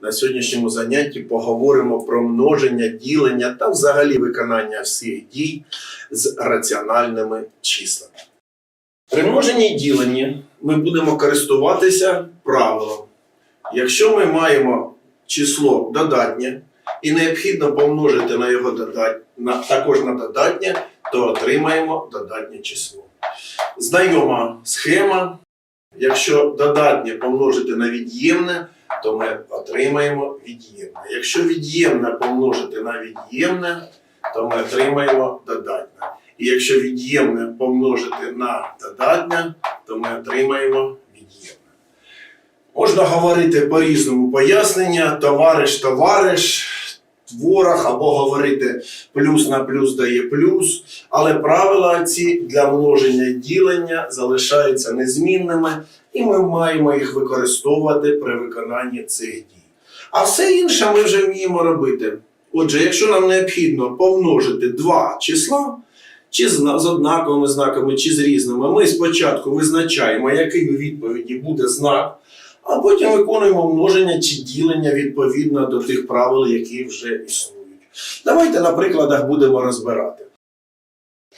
на сьогоднішньому занятті поговоримо про множення, ділення та взагалі виконання всіх дій з раціональними числами. При множенні і діленні ми будемо користуватися правилом. Якщо ми маємо число додатнє і необхідно помножити на його додат... на... також на додатнє, то отримаємо додатнє число. Знайома схема. Якщо додатнє помножити на від'ємне, то ми отримаємо від'ємне. Якщо від'ємне помножити на від'ємне, то ми отримаємо додатне. І якщо від'ємне помножити на додатне, то ми отримаємо від'ємне. Можна говорити по-різному пояснення, товариш, товариш, творог, або говорити плюс на плюс дає плюс, але правила ці для множення ділення залишаються незмінними, і ми маємо їх використовувати при виконанні цих дій. А все інше ми вже вміємо робити. Отже, якщо нам необхідно помножити два числа, чи з однаковими знаками, чи з різними, ми спочатку визначаємо, який у відповіді буде знак, а потім виконуємо множення чи ділення відповідно до тих правил, які вже існують. Давайте на прикладах будемо розбирати.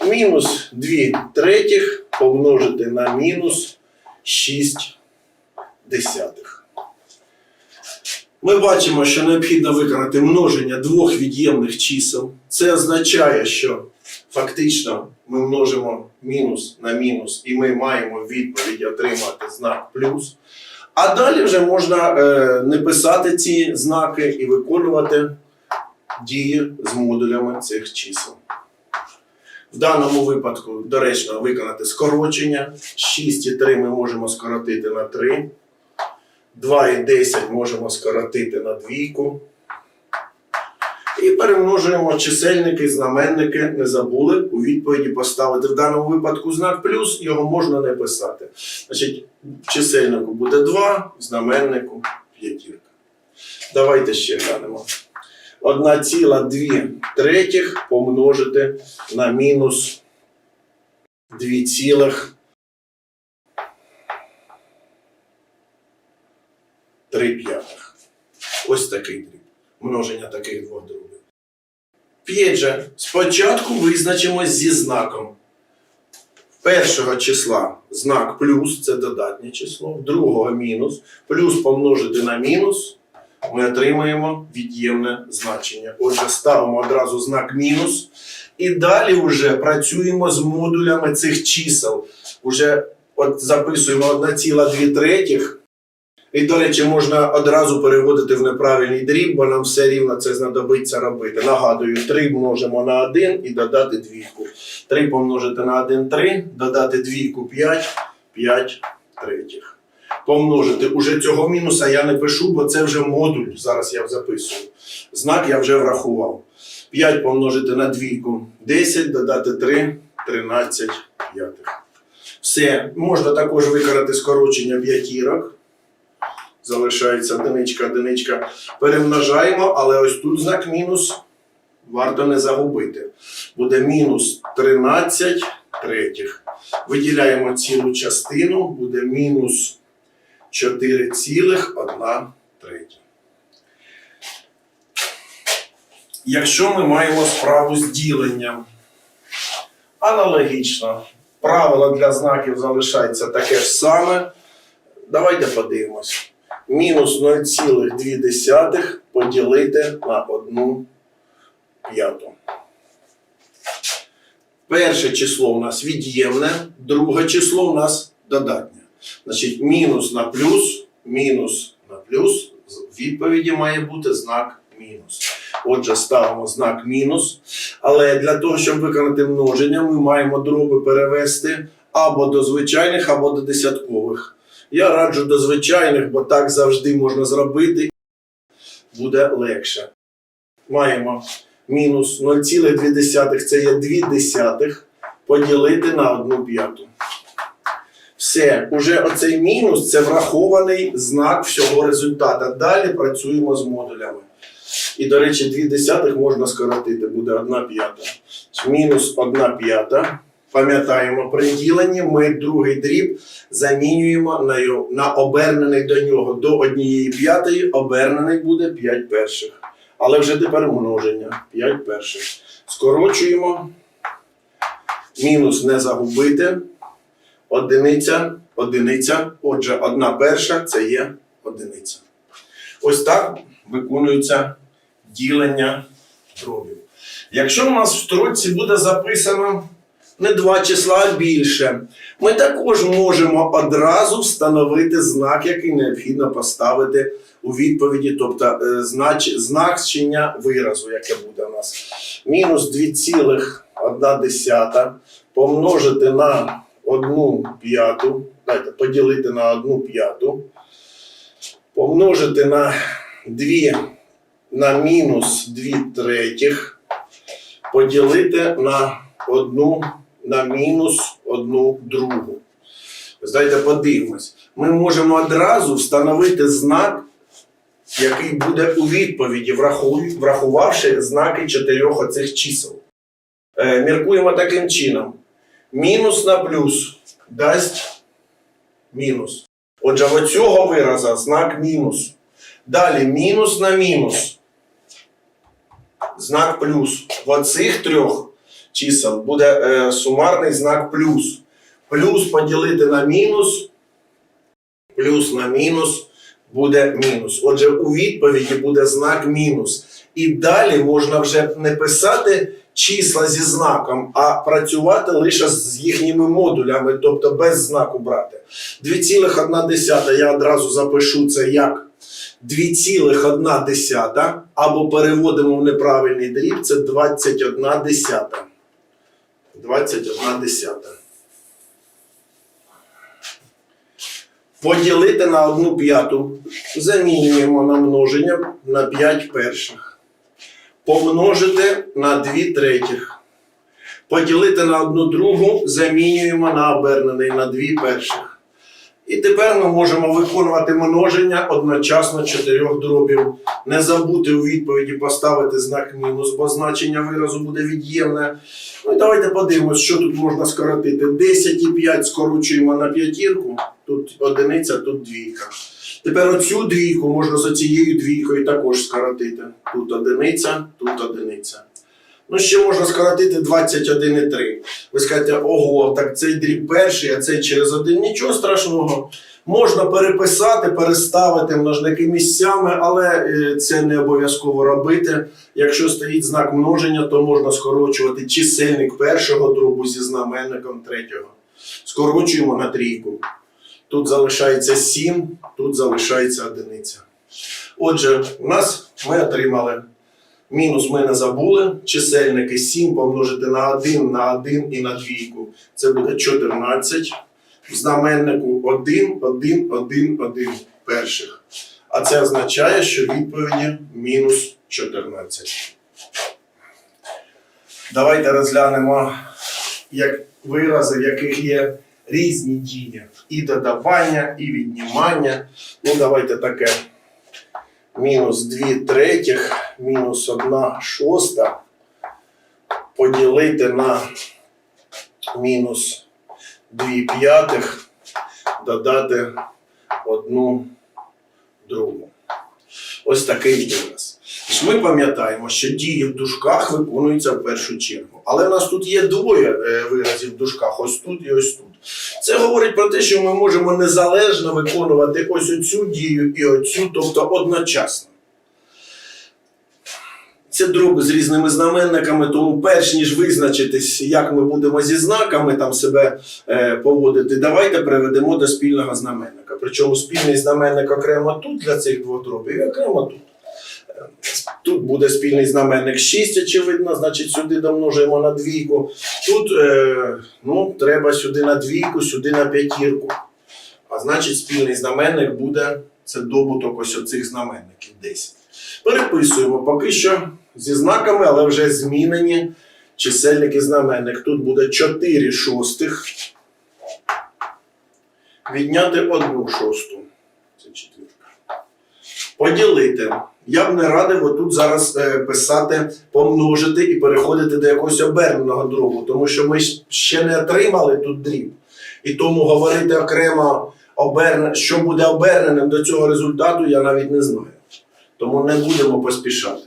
Мінус 2 третіх помножити на мінус 6 десятих. Ми бачимо, що необхідно виконати множення двох від'ємних чисел. Це означає, що фактично ми множимо мінус на мінус, і ми маємо в відповіді отримати знак плюс. А далі вже можна е, не писати ці знаки і виконувати дії з модулями цих чисел. В даному випадку доречно виконати скорочення. 6,3 ми можемо скоротити на 3. 2,10 можемо скоротити на двійку. І перемножуємо чисельники, знаменники, не забули у відповіді поставити в даному випадку знак плюс, його можна не писати. Значить, чисельнику буде 2, знаменнику п'ятірка. Давайте ще глянемо. 1,2 третіх помножити на мінус 2 цілих 3 п'ятих. Ось такий дріб. Множення таких двох дробів. П'ять же. Спочатку визначимось зі знаком. Першого числа знак плюс це додатнє число, другого мінус. Плюс помножити на мінус, ми отримаємо від'ємне значення. Отже, ставимо одразу знак мінус. І далі вже працюємо з модулями цих чисел. Уже от записуємо 1,2 третіх. І, до речі, можна одразу переводити в неправильний дріб, бо нам все рівно це знадобиться робити. Нагадую, 3 множимо на 1 і додати двійку. 3 помножити на 1 3, додати двійку 5, 5 третіх. Помножити уже цього мінуса я не пишу, бо це вже модуль. Зараз я записую. Знак я вже врахував. 5 помножити на двійку 10, додати 3, 13 п'ятих. Все, можна також виконати скорочення п'ятірок. Залишається одиничка, одиничка. Перемножаємо, але ось тут знак мінус варто не загубити. Буде мінус 13 третіх. Виділяємо цілу частину, буде мінус 4,1 третя. Якщо ми маємо справу з діленням, аналогічно, правило для знаків залишається таке ж саме. Давайте подивимось. Мінус 0,2 поділити на 1 п'яту. Перше число у нас від'ємне, друге число у нас додатнє. Значить, мінус на плюс, мінус на плюс. В відповіді має бути знак мінус. Отже, ставимо знак мінус. Але для того, щоб виконати множення, ми маємо дроби перевести або до звичайних, або до десяткових. Я раджу до звичайних, бо так завжди можна зробити. Буде легше. Маємо мінус 0,2 це є 2 десятих поділити на 1 п'яту. Все, уже оцей мінус це врахований знак всього результата. Далі працюємо з модулями. І, до речі, 2 десятих можна скоротити, буде 1 п'ята. Мінус 1 п'ята пам'ятаємо, при діленні ми другий дріб замінюємо на, на обернений до нього до однієї п'ятої, обернений буде 5 перших. Але вже тепер множення 5 перших. Скорочуємо. Мінус не загубити. Одиниця, одиниця. Отже, одна перша це є одиниця. Ось так виконується ділення дробів. Якщо у нас в строчці буде записано не два числа, а більше, ми також можемо одразу встановити знак, який необхідно поставити у відповіді, тобто е, знач, значення виразу, яке буде у нас. Мінус 2,1 помножити на 1 п'яту, дайте поділити на 1 п'яту, помножити на 2 на мінус 2 третіх, поділити на 1 на мінус 1 другу. Знаєте, подивимось. Ми можемо одразу встановити знак, який буде у відповіді, врахувавши знаки чотирьох оцих чисел. Е, міркуємо таким чином. Мінус на плюс дасть мінус. Отже, в цього вираза знак мінус. Далі мінус на мінус. Знак плюс. В оцих трьох чисел буде е, сумарний знак плюс. Плюс поділити на мінус. Плюс на мінус буде мінус. Отже, у відповіді буде знак мінус. І далі можна вже не писати числа зі знаком, а працювати лише з їхніми модулями, тобто без знаку брати. 2,1 я одразу запишу це як 2,1 або переводимо в неправильний дріб, це 21 десята. 21 десята. Поділити на 1 п'яту. Замінюємо на множення на 5 перших. Помножити на 2 третіх. Поділити на 1 другу, замінюємо на обернений на 2 перших. І тепер ми можемо виконувати множення одночасно чотирьох дробів. Не забути у відповіді поставити знак мінус, бо значення виразу буде від'ємне. Ну і давайте подивимось, що тут можна скоротити. 10 і 5 скорочуємо на п'ятірку. Тут одиниця, тут двійка. Тепер оцю двійку можна з цією двійкою також скоротити. Тут одиниця, тут одиниця. Ну, ще можна скоротити 21,3. Ви скажете, ого, так цей дріб перший, а цей через один. Нічого страшного. Можна переписати, переставити множники місцями, але е, це не обов'язково робити. Якщо стоїть знак множення, то можна скорочувати чисельник першого дробу зі знаменником третього. Скорочуємо на трійку. Тут залишається 7, тут залишається одиниця. Отже, у нас ми отримали мінус ми не забули. Чисельники 7 помножити на 1, на 1 і на двійку. Це буде 14. В знаменнику 1, 1, 1, 1 перших. А це означає, що відповіді мінус 14. Давайте розглянемо як вирази, в яких є різні дії. І додавання, і віднімання. Ну, давайте таке. Мінус 2 третіх, мінус 1 шоста. Поділити на мінус 2 п'ятих, додати одну другу. Ось такий вираз. Тож Ми пам'ятаємо, що дії в дужках виконуються в першу чергу. Але в нас тут є двоє е, виразів в дужках, ось тут і ось тут. Це говорить про те, що ми можемо незалежно виконувати ось оцю дію і оцю, тобто одночасно. Це дроби з різними знаменниками, тому перш ніж визначитись, як ми будемо зі знаками там себе е, поводити, давайте приведемо до спільного знаменника. Причому спільний знаменник окремо тут для цих двох дробів і окремо тут. Тут буде спільний знаменник 6, очевидно, значить сюди домножуємо на двійку. Тут е, ну, треба сюди на двійку, сюди на п'ятірку. А значить, спільний знаменник буде це добуток ось оцих знаменників 10. Переписуємо поки що зі знаками, але вже змінені чисельник і знаменник. Тут буде 4 шостих. Відняти 1 шосту. Це четвірка. Поділити. Я б не радив отут зараз е, писати, помножити і переходити до якогось оберненого дробу, тому що ми ще не отримали тут дріб. І тому говорити окремо, оберне, що буде оберненим до цього результату, я навіть не знаю. Тому не будемо поспішати.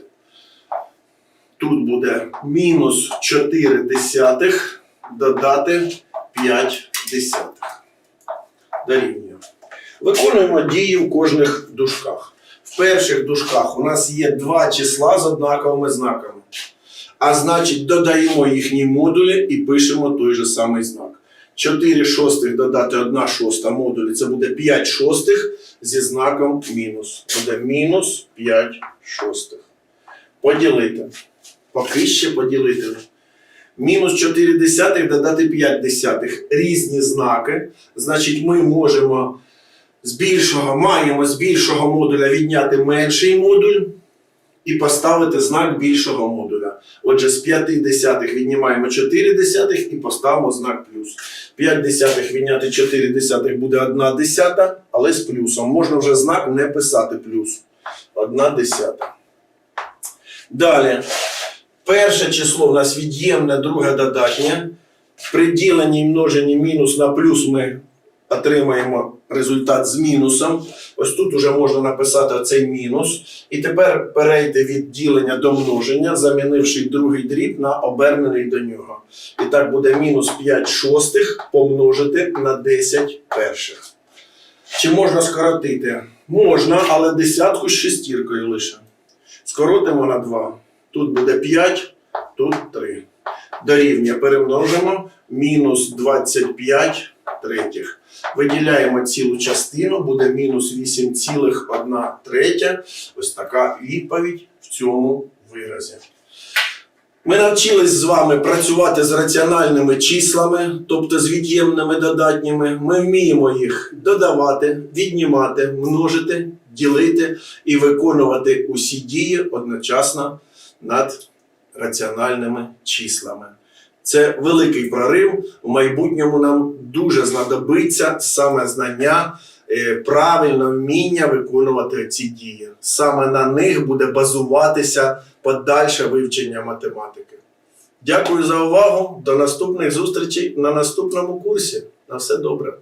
Тут буде мінус 4 десятих додати 5 десятих. Дорівнює. Виконуємо дії в кожних дужках. В перших дужках у нас є два числа з однаковими знаками. А значить, додаємо їхні модулі і пишемо той же самий знак. 4 шостих додати 1 шоста модулі це буде 5 шостих зі знаком мінус. Буде мінус 5 шостих. Поділити. Поки ще поділити. Мінус 4 десятих додати 5 десятих. Різні знаки. Значить, ми можемо з більшого, маємо з більшого модуля відняти менший модуль і поставити знак більшого модуля. Отже, з 5 десятих віднімаємо 4 десятих і поставимо знак плюс. 5 десятих відняти 4 десятих буде 1 десята, але з плюсом. Можна вже знак не писати плюс. 1 десята. Далі. Перше число в нас від'ємне, друге додатнє. При діленні і множенні мінус на плюс ми отримаємо результат з мінусом. Ось тут вже можна написати оцей мінус. І тепер перейти від ділення до множення, замінивши другий дріб на обернений до нього. І так буде мінус 5 шостих помножити на 10 перших. Чи можна скоротити? Можна, але десятку з шестіркою лише. Скоротимо на 2. Тут буде 5, тут 3. Дорівнює перемножимо мінус 25 третіх. Виділяємо цілу частину, буде мінус 8,1 третя. Ось така відповідь в цьому виразі. Ми навчились з вами працювати з раціональними числами, тобто з від'ємними додатніми. Ми вміємо їх додавати, віднімати, множити, ділити і виконувати усі дії одночасно над раціональними числами. Це великий прорив. В майбутньому нам дуже знадобиться саме знання, правильно правильне вміння виконувати ці дії. Саме на них буде базуватися подальше вивчення математики. Дякую за увагу. До наступних зустрічей на наступному курсі. На все добре.